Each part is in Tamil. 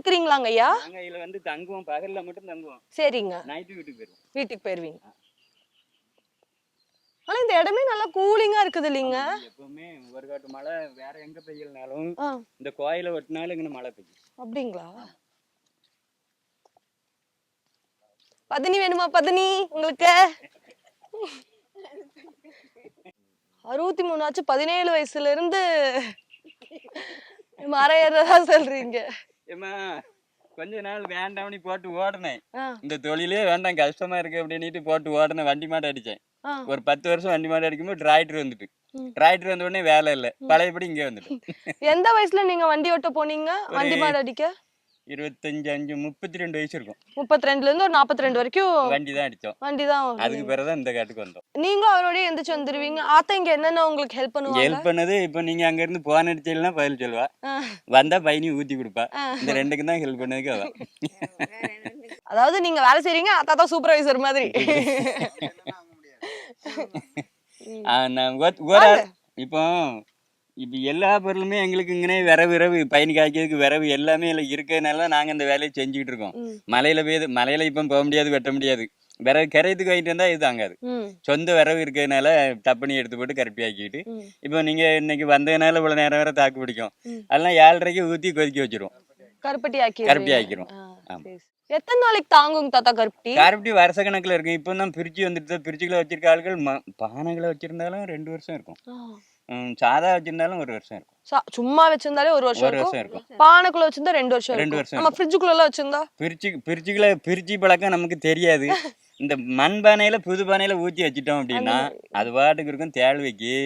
இருக்கிறீங்களாங்க ஐயா நாங்க இதுல வந்து தங்குவோம். பகல்ல மட்டும் தங்குவோம். சரிங்க. நைட்டு வீட்டுக்கு போயிருவோம். வீட்டுக்கு போயிருவீங்க. ஆனா இந்த இடமே நல்லா கூலிங்கா இருக்குது இல்லைங்க? எப்பவுமே ஒரு காட்டு மழை வேற எங்க பெய்யலனாலும் இந்த கோயில ஒட்டினாலும் இங்க மழை பெய்யும். அப்படிங்களா? பதனி வேணுமா பதனி உங்களுக்கு? அறுபத்தி மூணு ஆச்சு பதினேழு வயசுல இருந்து மரம் ஏறதா சொல்றீங்க. ஏம்மா கொஞ்ச நாள் வேண்டாம்னு போட்டு ஓடினேன். இந்த தொழிலே வேண்டாம் கஷ்டமா இருக்கு அப்படின்னுட்டு போட்டு ஓடினேன் வண்டி மாடு அடிச்சேன். ஒரு பத்து வருஷம் வண்டி மாடு அடிக்கும்போது டிராக்டர் வந்துட்டு. டிராக்டர் வந்த உடனே வேலை இல்லை. பழையபடி இங்கே வந்துட்டு எந்த வயசுல நீங்க வண்டி ஓட்ட போனீங்க? வண்டி மாடு அடிக்க? இருபத்தஞ்சு அஞ்சு முப்பத்தி ரெண்டு வயசு இருக்கும். முப்பத்தி ரெண்டுல இருந்து ஒரு நாற்பத்தி ரெண்டு வரைக்கும் வண்டி தான் அடிச்சோம் வண்டி தான் அதுக்கு பிறகுதான் இந்த காட்டுக்கு வந்தோம். நீங்களும் அவரோடய எந்திரிச்சு வந்துருவீங்க. ஆத்தா இங்க என்னென்ன உங்களுக்கு ஹெல்ப் பண்ணுவாங்க? ஹெல்ப் பண்ணது இப்போ நீங்க அங்க இருந்து போன் அடிச்சீங்கன்னா பதில் சொல்லுவா. வந்தா பையனி ஊத்தி கொடுப்பா. இந்த ரெண்டுக்கும் தான் ஹெல்ப் பண்ணதுக்கு அவ. அதாவது நீங்க வேலை செய்றீங்க ஆத்தா தான் சூப்பர்வைசர் மாதிரி. இப்போ இப்போ எல்லா பொருளுமே எங்களுக்கு இங்கனே விரவு விரவு பயணி காய்க்கிறதுக்கு விரவு எல்லாமே இல்லை இருக்கிறதுனால நாங்கள் இந்த வேலையை செஞ்சுக்கிட்டு இருக்கோம். மலையில பெய்யுது மலையில இப்போ போக முடியாது வெட்ட முடியாது. விரவு கரையத்துக்கு வாங்கிட்டு வந்தா இது தாங்காது. சொந்த விரவு இருக்கிறதுனால டப்பனி எடுத்து போட்டு கருப்பி ஆக்கிட்டு. இப்போ நீங்க இன்னைக்கு வந்ததுனால இவ்வளவு நேரம் வரை தாக்கு பிடிக்கும். அதெல்லாம் ஏழரைக்கு ஊத்தி கொதிக்க வச்சிருவோம். கருப்பட்டி ஆக்கி கருப்பட்டி ஆக்கிரும். ஆமா. எத்தனை நாளைக்கு தாங்குங்க தாத்தா கருப்பட்டி? கருப்பட்டி வருஷ கணக்குல இருக்கும். இப்போ தான் பிரிச்சு வந்துட்டு பிரிச்சுகளை வச்சிருக்க ஆட்கள் ம- பானைகளை வச்சிருந்தாலும் ரெண்டு வருஷம் இருக்கும். சாதா வச்சிருந்தாலும் ஒரு வருஷம் இருக்கும். சும்மா வச்சிருந்தாலே ஒரு வருஷம் ஒரு இருக்கும். வருஷம் இருக்கும். பானைக்குள்ள வச்சிருந்தா ரெண்டு வருஷம் ரெண்டு வருஷம் நம்ம ஃப்ரிட்ஜுக்குள்ள வச்சிருந்தா? பிரிச்சு பிரிச்சுகளை பிரிச்சு பழக்கம் நமக்கு தெரியாது. இந்த மண் பானையில புது பானையில ஊத்தி வச்சிட்டோம் அப்படின்னா அது பாட்டுக்கு இருக்கும் தேழ்வைக்கு.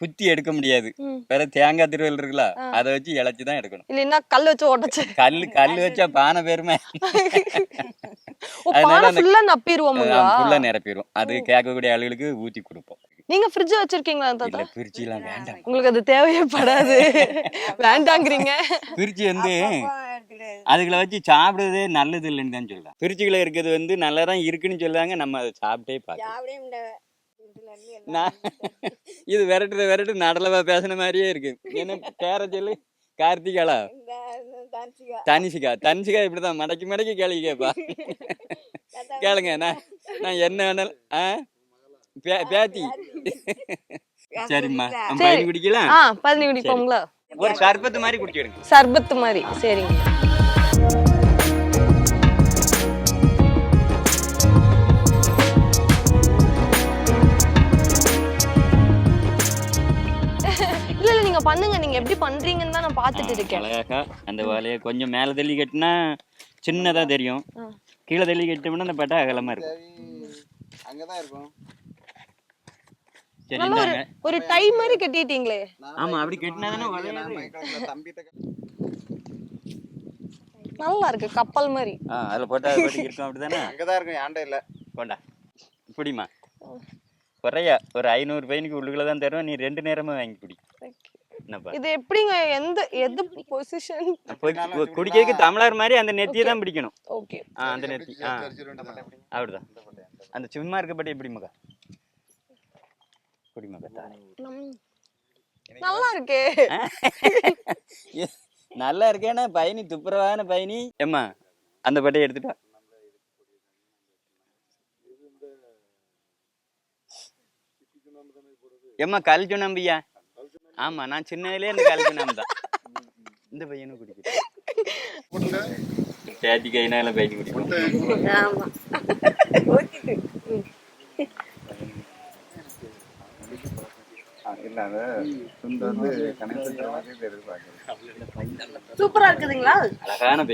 குத்தி எடுக்க முடியாது. வேற தேங்காய் திருவல் இருக்குல்ல அதை வச்சு இழைச்சி தான் எடுக்கணும். இல்லைன்னா கல் வச்சு உடச்சு. கல்லு கல்லு வச்சா பானை பெருமை. அதனால ஃபுல்லா நிரப்பிடும் அது கேட்கக்கூடிய ஆளுகளுக்கு ஊத்தி கொடுப்போம். நீங்க ஃப்ரிட்ஜ் வச்சிருக்கீங்களா தாத்தா? பிரிச்சுலாம் வேண்டாம். உங்களுக்கு அது தேவையே படாது. வேண்டாங்கிறீங்க. பிரிச்சு வந்து அதுகளை வச்சு சாப்பிடுறதே நல்லது இல்லைன்னு தான் சொல்றேன். பிரிச்சுகளை இருக்கிறது வந்து நல்லா தான் இருக்குன்னு சொல்றாங்க. நம்ம அதை சாப்பிட்டே பார்க்கலாம். நான் இது விரட்டுற விரட்டு நடலவா பேசுன மாதிரியே இருக்கு. என்ன பேர சொல்லு? கார்த்திகாலா? தனிஷிகா தனிஷிகா இப்படிதான். மடக்கி மடக்கி கேள்வி கேப்பா கேளுங்க நான் நான் என்ன வேணாலும் ஆ? பேத்தி. சரிம்மா பையன் குடிக்கலாம் ஆ பதினி குடிப்போங்களா ஒரு சர்பத்து மாதிரி குடிச்சிடுங்க சர்பத்து மாதிரி. சரிங்க. இல்ல இல்ல நீங்க பண்ணுங்க. நீங்க எப்படி பண்றீங்கன்னு தான் நான் பாத்துட்டு இருக்கேன். அழகா அந்த வாழையை கொஞ்சம் மேலே தள்ளி கட்டினா சின்னதா தெரியும். கீழே தள்ளி கட்டினோம்னா அந்த பட்டை அகலமா இருக்கும். அங்கதான் இருக்கும். சரி ஒரு இந்தாங்க ஒரு டை மாதிரி கட்டிட்டீங்களே. ஆமா அப்படி கட்டினா தானே வளையாது தம்பிட்ட நல்லா இருக்கு கப்பல் மாதிரி. ஆ அதில் போட்டால் அது பாட்டுக்கு இருக்கும் அப்படிதானே? அங்கதான் இருக்கும் ஏன்டா இல்ல. கொண்டா இப்படிமா குறையா ஒரு ஐநூறு பையனுக்கு உள்ளுக்குள்ள தான் தருவேன் நீ ரெண்டு நேரமா வாங்கி குடி. என்னப்பா இது எப்படிங்க எந்த எது பொசிஷன் குடிக்கிறதுக்கு தமிழர் மாதிரி அந்த நெத்தியை தான் பிடிக்கணும். ஓகே ஆ அந்த நெத்தி ஆ. அப்படிதான். அந்த சும்மா இருக்கப்பட்டு எப்படி மகா? குடி மகா தாரேன். நல்லா இருக்கே. நல்லா இருக்கேன்னா பயணி துப்புரவான பயணி ஏம்மா அந்த பட்டையை எடுத்துட்டா ஏம்மா கல் சுண்ணாம்பியா? ஆமா நான் சின்னதுலேயே இந்த கல் சுண்ணாம்பு தான் இந்த பையனும் குடிக்கிறேன் சேத்தி கைனால பயணி குடிக்கணும். இல்ல அது துண்டு வந்து சூப்பரா இருக்குதுங்களா? அழகான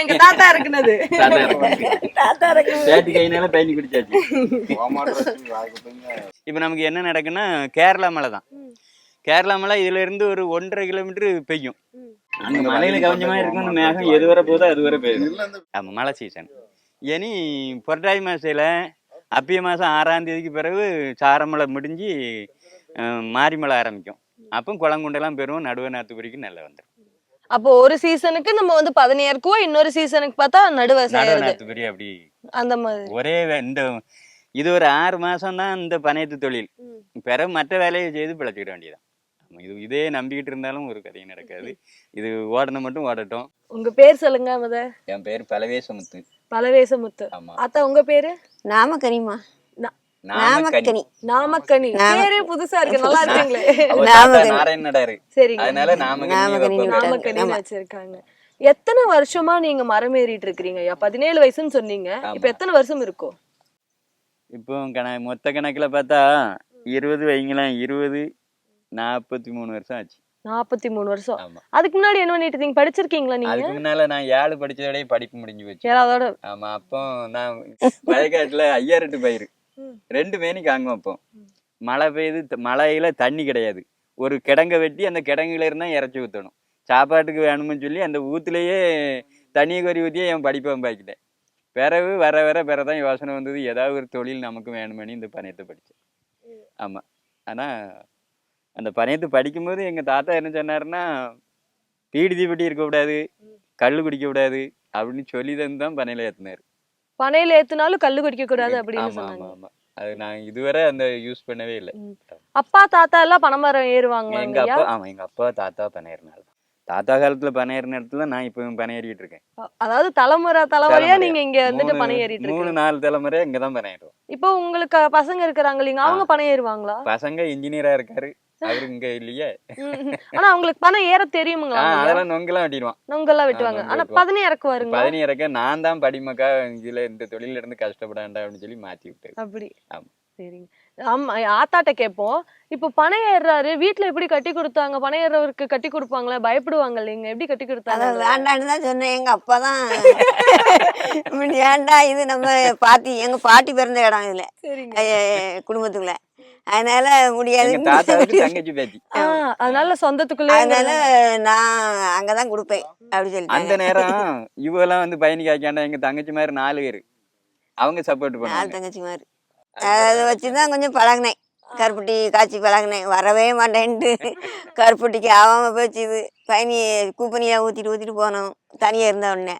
எங்க தாத்தா இருக்குனது கைனால பயணி குடிச்சாச்சு. இப்போ நமக்கு என்ன நடக்குன்னா கேரளா மலை தான். கேரளா மலை இதுல இருந்து ஒரு ஒன்றரை கிலோமீட்டர் பெய்யும். அங்க மலையில கவஞ்சமா இருக்கும் அந்த மேகம் எது வர போதோ அது வர பெய்யும் அந்த ஆமா மழை சீசன் இனி புரட்டாதி மாசத்துல அப்பிய மாசம் ஆறாம் தேதிக்கு பிறகு சாரமலை முடிஞ்சு மாரிமலை ஆரம்பிக்கும். அப்போ குளங்குண்டெல்லாம் பெறும் நடுவ நாத்துக்குடிக்கு நல்லா வந்துடும் அப்போ ஒரு சீசனுக்கு நம்ம வந்து பதினேழுக்குவோம் இன்னொரு சீசனுக்கு பார்த்தா நடுவ நாத்துக்குடி அப்படி அந்த மாதிரி. ஒரே இந்த இது ஒரு ஆறு மாசம் தான் இந்த பனையத்து தொழில். பிறகு மற்ற வேலையை செய்து பிழைச்சிக்கிட வேண்டியதான் ஆமா, இது இதே நம்பிக்கிட்டு இருந்தாலும் ஒரு கதையும் நடக்காது. இது ஓடணும் மட்டும் ஓடட்டும். உங்க பேர் சொல்லுங்க முத. என் பேர் பலவேசமுத்து. பலவேசமுத்து. ஆமா. அத்தா உங்க பேரு? நாமக்கனிமா நாமக்கனி. நாமக்கனி. பேரே புதுசா இருக்கு. நல்லா இருக்குங்களே. நாமக்கனி. சரிங்க. அதனால நாமக்கனி நாமக்கனி. வச்சிருக்காங்க. எத்தனை வருஷமா நீங்க மரம் ஏறிட்டு இருக்கிறீங்க ஐயா பதினேழு வயசுன்னு சொன்னீங்க. இப்ப எத்தனை வருஷம் இருக்கும் இப்போ கண மொத்த கணக்குல பார்த்தா இருபது வைங்களேன் இருபது நாற்பத்தி மூணு வருஷம் ஆச்சு. நாற்பத்தி மூணு வருஷம். ஆமா. அதுக்கு முன்னாடி என்ன பண்ணிட்டு இருக்கீங்க படிச்சிருக்கீங்களா நீங்க? அதுக்கு முன்னால நான் ஏழு படிச்சதோடய படிப்பு முடிஞ்சு போச்சு ஏழாவதோட. ஆமா அப்போ நான் வயக்காட்டுல ஐயாரெட்டு பயிர். ரெண்டு மேனி காங்குவோம் அப்போ. மழை பெய்யுது த- மழையில தண்ணி கிடையாது. ஒரு கிடங்க வெட்டி அந்த கிடங்குல இருந்தா இறச்சி ஊற்றணும் சாப்பாட்டுக்கு வேணும்னு சொல்லி அந்த ஊத்துலயே தண்ணியை கொறி ஊற்றியே என் படிப்பை பாக்கிட்டேன் பிறகு வர வர பிறதான் யோசனை வந்தது ஏதாவது ஒரு தொழில் நமக்கு வேணுமேனு இந்த பணியத்தை படித்தேன் ஆமா. ஆனா அந்த பணியத்தை படிக்கும்போது எங்க தாத்தா என்ன சொன்னாருன்னா பீடி தீப்பெட்டி இருக்கக்கூடாது கல் குடிக்க கூடாது அப்படின்னு சொல்லி தான் பனையில ஏத்தினாரு. பனையில ஏத்துனாலும் கல்லு குடிக்க கூடாது அப்படின்னு ஆமா ஆமா சொன்னாங்க. ஆமா அது நான் இதுவரை அந்த யூஸ் பண்ணவே இல்லை. அப்பா தாத்தா எல்லாம் பனைமரம் ஏறுவாங்களா எங்க அப்பா ஆமா எங்க அப்பா தாத்தா பனையறினால தாத்தா காலத்துல பனையறின இடத்துல நான் இப்போ பனையேறிட்டு இருக்கேன் அதாவது தலைமுறை தலைமுறையா. நீங்க இங்க வந்துட்டு மூணு- பனை ஏறிட்டு மூணு நாலு தலைமுறை இங்க தான் பனையிடுவோம் இப்போ உங்களுக்கு பசங்க இருக்கிறாங்க இல்லைங்க அவங்க பனை ஏறுவாங்களா பசங்க இன்ஜினியரா இருக்காரு. அவரு இங்க இல்லையே. ஆனா அவங்களுக்கு பனை ஏற ஐயா? அதெல்லாம் நொங்கெல்லாம் வெட்டிடுவான். நொங்கெல்லாம் வெட்டுவாங்க. ஆனா பதினி இறக்குவாருங்க பதினி இறக்க நான் தான் படிமக்கா இதுல இந்த தொழில இருந்து கஷ்டப்படாண்டா அப்படின்னு சொல்லி மாத்தி விட்டாரு. அப்படி. ஆமா. சரிங்க. ஆமா ஆத்தாட்ட கேட்போம். இப்போ பனை ஏறுறாரு. வீட்டுல எப்படி கட்டி கொடுத்தாங்க? பனை ஏறுறவருக்கு கட்டி கொடுப்பாங்களா? பயப்படுவாங்க இல்லைங்க. எப்படி கட்டி கொடுத்தாங்க? வேண்டான்னு தான் சொன்னேன். எங்க அப்பா தான் ஏன்டா இது நம்ம பாட்டி எங்க பாட்டி பிறந்த இடம் இதுல. குடும்பத்துக்குள்ள. அதனால முடியாது. தங்கச்சி பேத்தி. ஆ, அதனால சொந்தத்துக்குள்ளே அதனால நான் அங்கதான் கொடுப்பேன் அப்படி சொல்லிட்டாங்க. அந்த நேரம் இவெல்லாம் வந்து பயணிக்கு ஆக்காண்டா எங்க தங்கச்சி மாதிரி நாலு பேரு. அவங்க சப்போர்ட் நாலு பண்ணாங்க தங்கச்சி மாதிரி. அதை வச்சுதான் கொஞ்சம் பழகினேன். கருப்பட்டி காய்ச்சி பழகினேன். வரவே மாட்டேன்ட்டு. கருப்பட்டிக்கு ஆகாம போச்சு இது பயணி கூப்பனியா ஊத்திட்டு ஊத்திட்டு போனோம். தனியா இருந்த உடனே.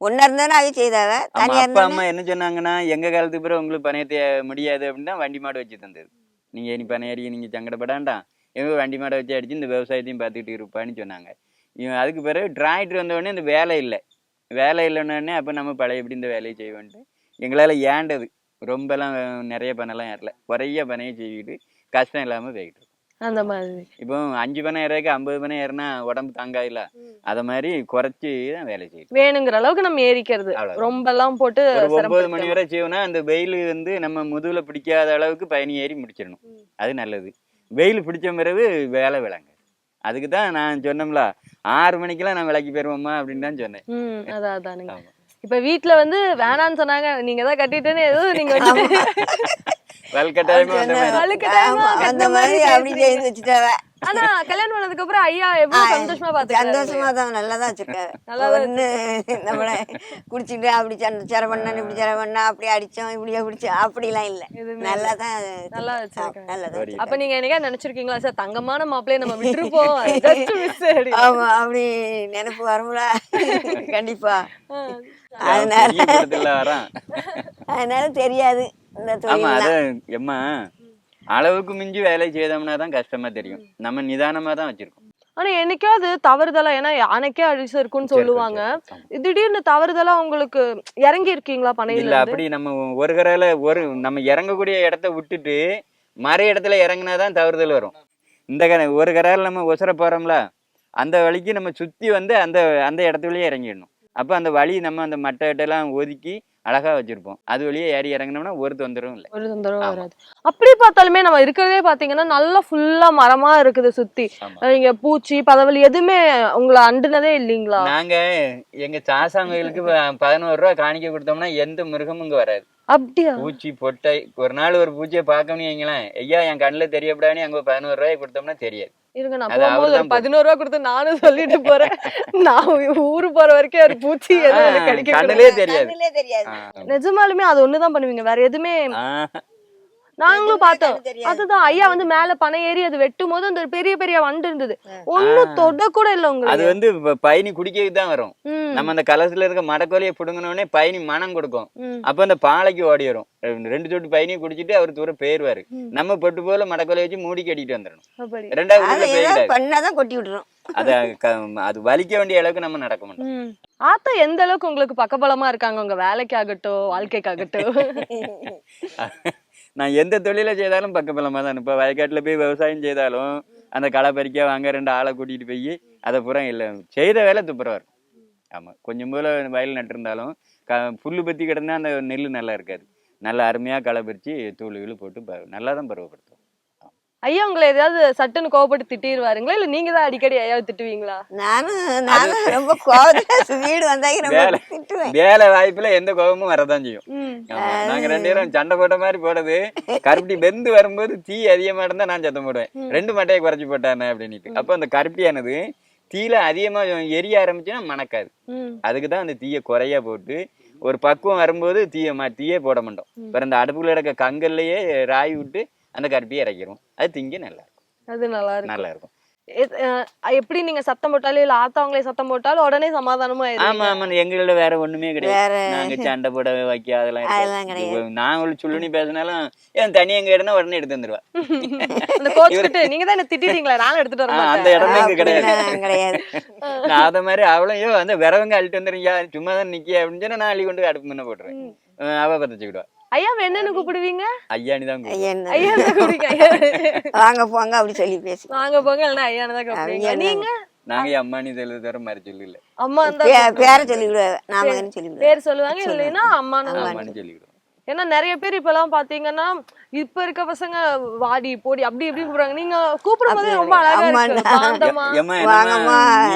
ஒன்னா இருந்தாலும் அவை செய்தாவ. தனியா அப்பா இருந்தா அம்மா என்ன சொன்னாங்கன்னா எங்க காலத்துக்கு பிறகு உங்களுக்கு பணையத்தை முடியாது அப்படின்னா வண்டி மாடு வச்சு தந்தது. நீங்கள் இனி பணையாடி நீங்கள் சங்கடப்பட சங்கடப்படாண்டாம் எங்கே வண்டி மாடை வச்சு அடிச்சு இந்த விவசாயத்தையும் பார்த்துக்கிட்டு இருப்பான்னு சொன்னாங்க. இவன் அதுக்கு பிறகு டிராக்டர் வந்தவொடனே இந்த வேலை இல்லை. வேலை இல்லைன்னொடனே அப்போ நம்ம பழைய எப்படி இந்த வேலையை செய்வோன்ட்டு. எங்களால் ஏண்டது? ரொம்பலாம் நிறைய பணம்லாம் ஏறல. குறைய பணையை செய்விட்டு கஷ்டம் இல்லாமல் போய்கிட்டு இருக்கோம் அந்த மாதிரி. இப்போ அஞ்சு பனை ஏறக்கு ஐம்பது பனை ஏறினா உடம்பு தாங்காதுல அத மாதிரி குறைச்சி தான் வேலை செய்யுது வேணுங்கிற அளவுக்கு நம்ம ஏறிக்கிறது. ரொம்ப எல்லாம் போட்டு ஒன்பது மணி. வரை செய்வோம்னா அந்த வெயில் வந்து நம்ம முதுகுல பிடிக்காத அளவுக்கு பயணி ஏறி முடிச்சிடணும். அது நல்லது. வெயில் பிடிச்ச பிறகு வேலை விளங்க. அதுக்கு தான் நான் சொன்னோம்ல ஆறு மணிக்கெல்லாம் நான் விலைக்கு போயிருவோம்மா அப்படின்னு தான் சொன்னேன். அதான் அதானுங்க. இப்ப வீட்ல வந்து வேணான்னு சொன்னாங்க நீங்க தான் கட்டிட்டேன்னு ஏதோ நீங்க அந்த மாதிரி மாதிரி அப்படி பேசுனீங்க. செய்து வச்சுட்டாவ. ஆனா கல்யாணம் பண்ணதுக்கு அப்புறம் ஐயா எவ்வளவு சந்தோஷமா பாத்துக்கிறாரு சந்தோஷமா தான் நல்லா தான் வச்சிருக்காரு. நல்லாதான் ஒண்ணு நம்மள குடிச்சிட்டு அப்படி சரை பண்ணா இப்படி சரை பண்ணா அப்படி அடிச்சோம் இப்படி அடிச்சோம் அப்படிலாம் இல்ல. நல்லா தான் நல்லா. நல்லா தான் சரி. அப்ப நீங்க என்னைக்கா நினைச்சிருக்கீங்களா? சார் தங்கமான மாப்பிள்ளைய நம்ம விட்டுருப்போம். ஆமா அப்படி நினைப்பு வரும்ல. கண்டிப்பா. அதனால அதனால தெரியாது. ஆமா தொழில் அது எம்மா அளவுக்கு மிஞ்சி வேலை செய்தோம்னா தான் கஷ்டமா தெரியும். நம்ம நிதானமா தான் வச்சிருக்கோம். ஆனா என்னைக்காவது தவறுதலா ஏன்னா யானைக்கே அழிச்சு இருக்குன்னு சொல்லுவாங்க. திடீர்னு தவறுதலா உங்களுக்கு இறங்கி இருக்கீங்களா பனையில இல்ல அப்படி நம்ம ஒரு கரையில ஒரு நம்ம இறங்கக்கூடிய இடத்த விட்டுட்டு மற இடத்துல இறங்குனாதான் தவறுதல் வரும். இந்த கரை ஒரு கரையில நம்ம உசர போறோம்ல அந்த வழிக்கு நம்ம சுத்தி வந்து அந்த அந்த இடத்துலயே இறங்கிடணும். அப்ப அந்த வழி நம்ம அந்த மட்டை எல்லாம் ஒதுக்கி அழகா வச்சிருப்போம். அது வழியே ஏறி இறங்கினோம்னா ஒரு தொந்தரவும் இல்லை. ஒரு தொந்தரவும். வராது. அப்படி பார்த்தாலுமே நம்ம இருக்கிறதே பாத்தீங்கன்னா நல்லா ஃபுல்லா மரமா இருக்குது சுத்தி. நீங்க பூச்சி பதவலி எதுவுமே உங்களை அண்டுனதே இல்லீங்களா? நாங்க எங்க சாசாங்க கோயிலுக்கு ப- பதினோரு ரூபா காணிக்க கொடுத்தோம்னா எந்த மிருகமும் இங்க வராது. அப்படியா? பூச்சி பொட்டை ஒரு நாள் ஒரு பூச்சியை பார்க்கணும் வைங்களேன். ஐயா என் கண்ணுல தெரியப்படான்னு அங்க பதினோரு ரூபாய் கொடுத்தோம்னா தெரியாது. இருங்க நான் போகும்போது ஒரு பதினோரு ரூபா கொடுத்து நானும் சொல்லிட்டு போறேன். நான் ஊரு போற வரைக்கும் ஒரு பூச்சி எதுவும் கண்ணுலே தெரியாது. நிஜமாலுமே அது ஒண்ணுதான் பண்ணுவீங்க. வேற எதுவுமே நாங்களும் பார்த்தோம். அதுதான் ஐயா வந்து மேல பனை ஏறி அது வெட்டும் போது அந்த பெரிய பெரிய வண்டு இருந்தது. ஒண்ணும் தொட கூட இல்ல அது உங்களுக்கு வந்து இப்ப பயணி குடிக்கிறதுக்கு தான் வரும். நம்ம அந்த கலசத்துல இருக்க மடக்கோலையை பிடுங்கினோடனே பயணி மனம் கொடுக்கும். அப்ப அந்த பாலைக்கு ஓடி வரும். ரெண்டு- சொட்டு பயணியை குடிச்சிட்டு அவர் தூரம் போயிருவாரு. நம்ம பொட்டு போல மடக்கோலையை வச்சு மூடி கட்டிட்டு வந்துடணும். ரெண்டாவது அதை பண்ணாதான் கொட்டி விட்டுரும். அது அது வலிக்க வேண்டிய அளவுக்கு நம்ம நடக்க மாட்டோம். ஆத்தா எந்த அளவுக்கு உங்களுக்கு பக்கபலமா இருக்காங்க? உங்க வேலைக்காகட்டும் வாழ்க்கைக்காகட்டும். நான் எந்த தொழிலை செய்தாலும் பக்கபலமா தான். இப்போ வயக்காட்டில் போய் விவசாயம் செய்தாலும் அந்த களை பறிக்க வாங்க ரெண்டு ஆளை கூட்டிகிட்டு போய் அதை பூரா இல்லை. செய்த வேலை துப்புரவா இருக்கும் ஆமாம் கொஞ்சம் போல வயல் நட்டிருந்தாலும் க புல் பற்றி கிடந்தால் அந்த நெல் நல்லா இருக்காது. நல்லா அருமையாக களை பறித்து தூள் கீழு போட்டு ப- நல்லா தான் பருவப்படுத்தும் ஐயா உங்களை எதாவது சட்டுன்னு கோவப்பட்டு திட்டிடுவாருங்களா? இல்ல நீங்க தான் அடிக்கடி ஐயாவை திட்டுவீங்களா? நானும் நானும் ரொம்ப கோவத்துல வீடு வந்தாங்க ரொம்ப வேலை. திட்டுவேன். வேலை வாய்ப்புல எந்த கோபமும் வரதான் செய்யும். நாங்க ரெண்டு பேரும் சண்டை போட்ட மாதிரி போடுறது கருப்பட்டி வெந்து வரும்போது தீ அதிகமா இருந்தா நான் சத்தம் போடுவேன். ரெண்டு மட்டையை குறைச்சி போட்டானே அப்படின்ட்டு அப்போ அந்த கருப்பட்டியானது தீயில அதிகமா எரிய ஆரம்பிச்சுன்னா மணக்காது. அதுக்கு தான் அந்த தீயை குறையா போட்டு ஒரு பக்குவம் வரும்போது தீயை மா தீயே போட மாட்டோம். அப்புறம் அந்த அடுப்புல இருக்க கங்கல்லையே ராய் விட்டு அந்த கருப்பியை இறக்கிரும் அது திங்க நல்லா இருக்கும் அது நல்லா இருக்கும் நல்லா இருக்கும் எப்படி நீங்க சத்தம் போட்டாலும் இல்ல ஆத்தாவங்களே சத்தம் போட்டாலும் உடனே சமாதானமா ஆமா ஆமா எங்களோட வேற ஒண்ணுமே கிடையாது. நாங்க சண்டை போட வைக்க அதெல்லாம். கிடையாது. ஒரு சுள்ளுனி பேசினாலும் ஏன் தனியா எங்க இடனா உடனே எடுத்து வந்துருவா? அந்த கோச்சுக்கிட்டு நீங்க தான் என்ன திட்டிட்டீங்களா? நானும் எடுத்துட்டு வர ஆ, அந்த இடமே இங்க கிடையாது. கிடையாது. நான் அத மாதிரி அவளும் ஐயோ அந்த விரவங்க அள்ளிட்டு வந்துருங்க சும்மா தான் நிக்க அப்படின்னு சொன்னா நான் அள்ளி கொண்டு அடுப்பு முன்ன போட்டுருவேன். அஹ் அவ பத்தச்சுக்கிடுவா ஐயா என்னன்னு கூப்பிடுவீங்க? ஐயானி தான். ஐயா என்ன ஐயா தான் கூப்பிடுங்க வாங்க போங்க அப்படி சொல்லி பேசி. வாங்க போங்க இல்லைன்னா ஐயான்னு தான் கூப்பிடுவீங்க. நீங்க? நாங்க அம்மானி தெரியல தவிர மாதிரி சொல்லு இல்ல அம்மா பேரை சொல்லிவிடுவேன். நாமங்கன்னு சொல்லிவிடுவேன். பேர் சொல்லுவாங்க இல்லைன்னா அம்மானி சொல்லிக்கிடுவோம் ஏன்னா நிறைய பேர் இப்ப எல்லாம் பாத்தீங்கன்னா இப்ப இருக்க பசங்க வாடி போடி அப்படி இப்படி கூப்பிடுறாங்க நீங்க கூப்பிடும் போதே ரொம்ப அழகா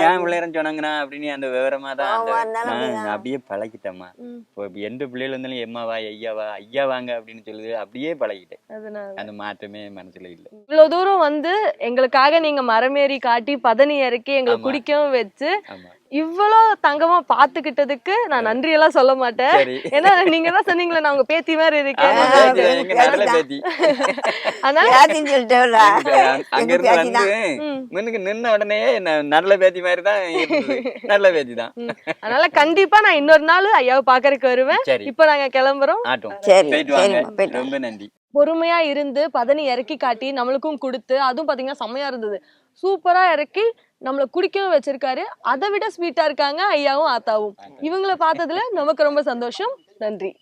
ஏன் பிள்ளைறன்னு சொன்னாங்கண்ணா? அப்படின்னு அந்த விவரமா தான். அப்படியே பழகிட்டேம்மா. இப்போ எந்த பிள்ளைகள் இருந்தாலும் எம்மாவா ஐயாவா ஐயா வாங்க அப்படின்னு சொல்லுது. அப்படியே பழகிட்டேன். அந்த மாற்றமே மனசுல இல்ல. இவ்வளவு தூரம் வந்து எங்களுக்காக நீங்க மரமேறி காட்டி பதனி இறக்கி எங்களை. குடிக்கவும் வச்சு ஆமா இவ்வளவு தங்கமா பாத்துக்கிட்டதுக்கு நான் நன்றி எல்லாம் சொல்ல மாட்டேன். ஏன்னா நீங்க தான் சொன்னீங்களே நான் உங்க பேத்தி மாதிரி இருக்கேன். அங்க இருந்து வந்து. முன்னுக்கு நின்ன உடனே நல்ல பேத்தி மாதிரி தான். நல்ல பேத்தி தான். அதனால கண்டிப்பா நான் இன்னொரு நாள் ஐயாவை பாக்கறதுக்கு வருவேன். இப்ப நாங்க கிளம்புறோம். ரொம்ப நன்றி. பொறுமையா இருந்து பதனி இறக்கி காட்டி நம்மளுக்கும் கொடுத்து அதுவும் பாத்தீங்கன்னா செம்மையா இருந்தது. சூப்பரா இறக்கி நம்மளை குடிக்கவும் வச்சிருக்காரு. அதை விட ஸ்வீட்டா இருக்காங்க ஐயாவும் ஆத்தாவும். இவங்களை பார்த்ததுல நமக்கு ரொம்ப சந்தோஷம். நன்றி.